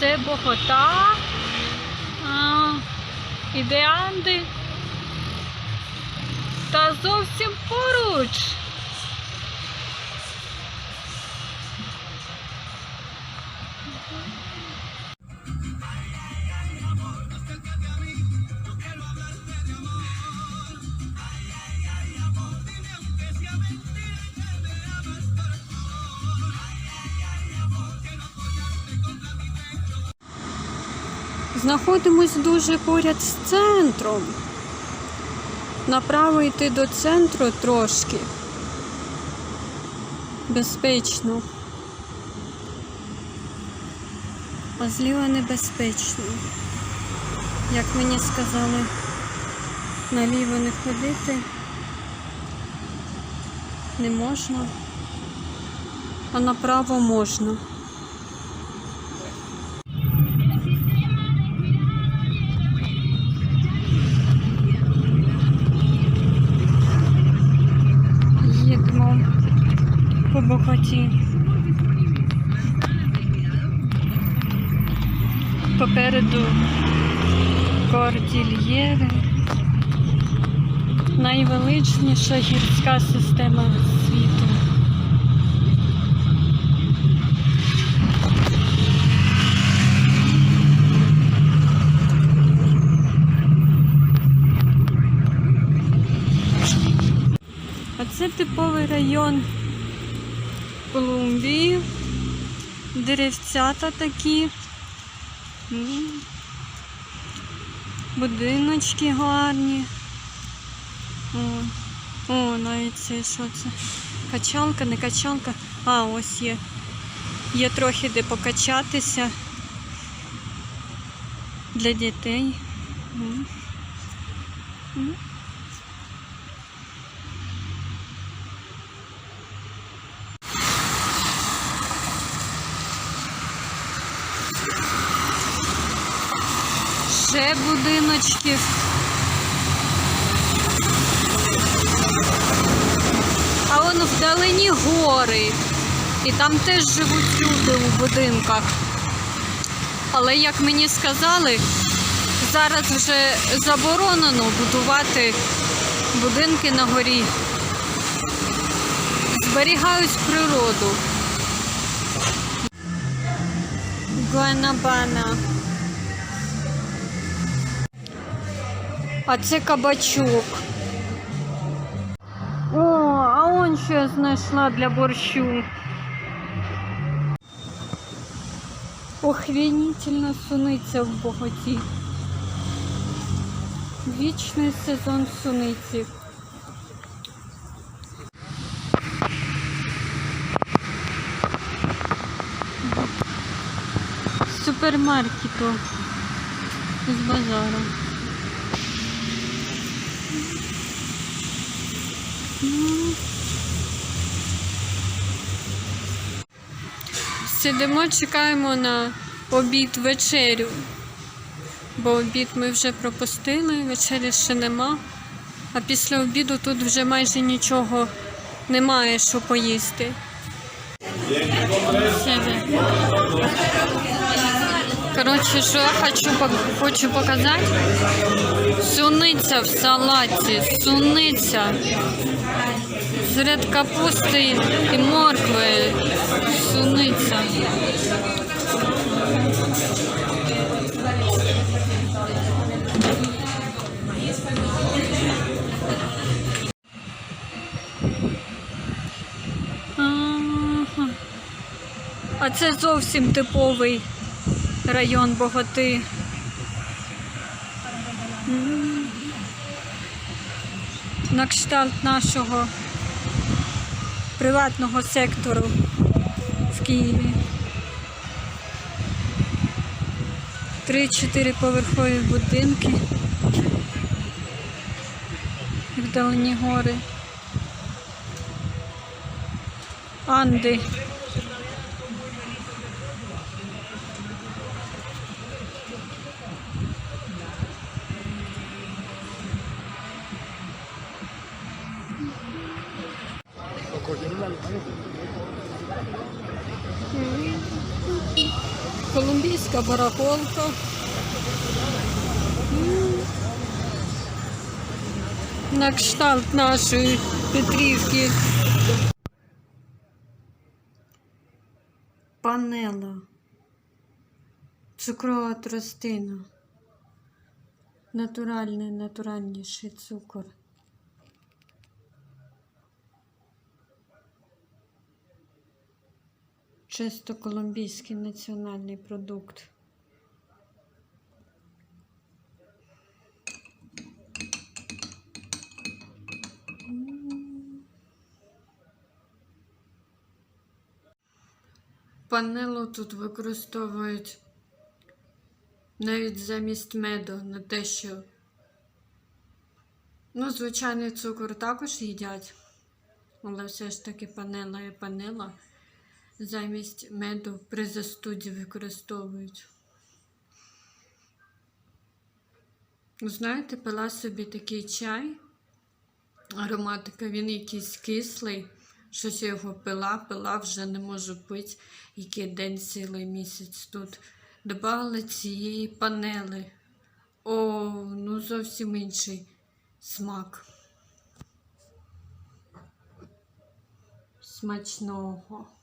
Це Богота. А, іде Анди. Та зовсім поруч. Знаходимось дуже поряд з центром. Направо йти до центру трошки. Безпечно. А зліва небезпечно. Як мені сказали, наліво не ходити не можна, а направо можна. По Попереду Кордільєри. Найвеличніша гірська система світу. Це типовий район Колумбії. Деревцята такі. Будиночки гарні. О, о, навіть це що це? Качалка, не качалка. А, ось є. Є трохи де покачатися для дітей. Ще будиночки. А вон вдалині гори. І там теж живуть люди у будинках. Але як мені сказали, зараз вже заборонено будувати будинки на горі. Зберігають природу. Гуанабана. А це кабачок. О, а он що я знайшла для борщу. Охренительна суниця в Боготі. Вічний сезон суниці. Супермаркету. З базару. Сидимо, чекаємо на обід вечерю. Бо обід ми вже пропустили, вечері ще нема. А після обіду тут вже майже нічого немає, що поїсти. Коротше, що я хочу, хочу показати? Суниця в салаті, суниця. Серед капусти і моркви, суниця. А це зовсім типовий район Боготи. На кшталт нашого приватного сектору в Києві. Три-чотири поверхові будинки. І Вдалині гори. Анди. Колумбійська барахолка. На кшталт нашої Петрівки. Панела. Цукрова тростина. Натуральний, натуральніший цукор. Чисто колумбійський національний продукт. М. Панелу тут використовують навіть замість меду на те, що ну, звичайний цукор також їдять, але все ж таки панела і панела замість меду при застуді використовують. Знаєте, пила собі такий чай, ароматика, він якийсь кислий. Щось я його пила, пила, вже не можу пити, який день цілий місяць тут. Добавила цієї панели. О, ну зовсім інший смак. Смачного.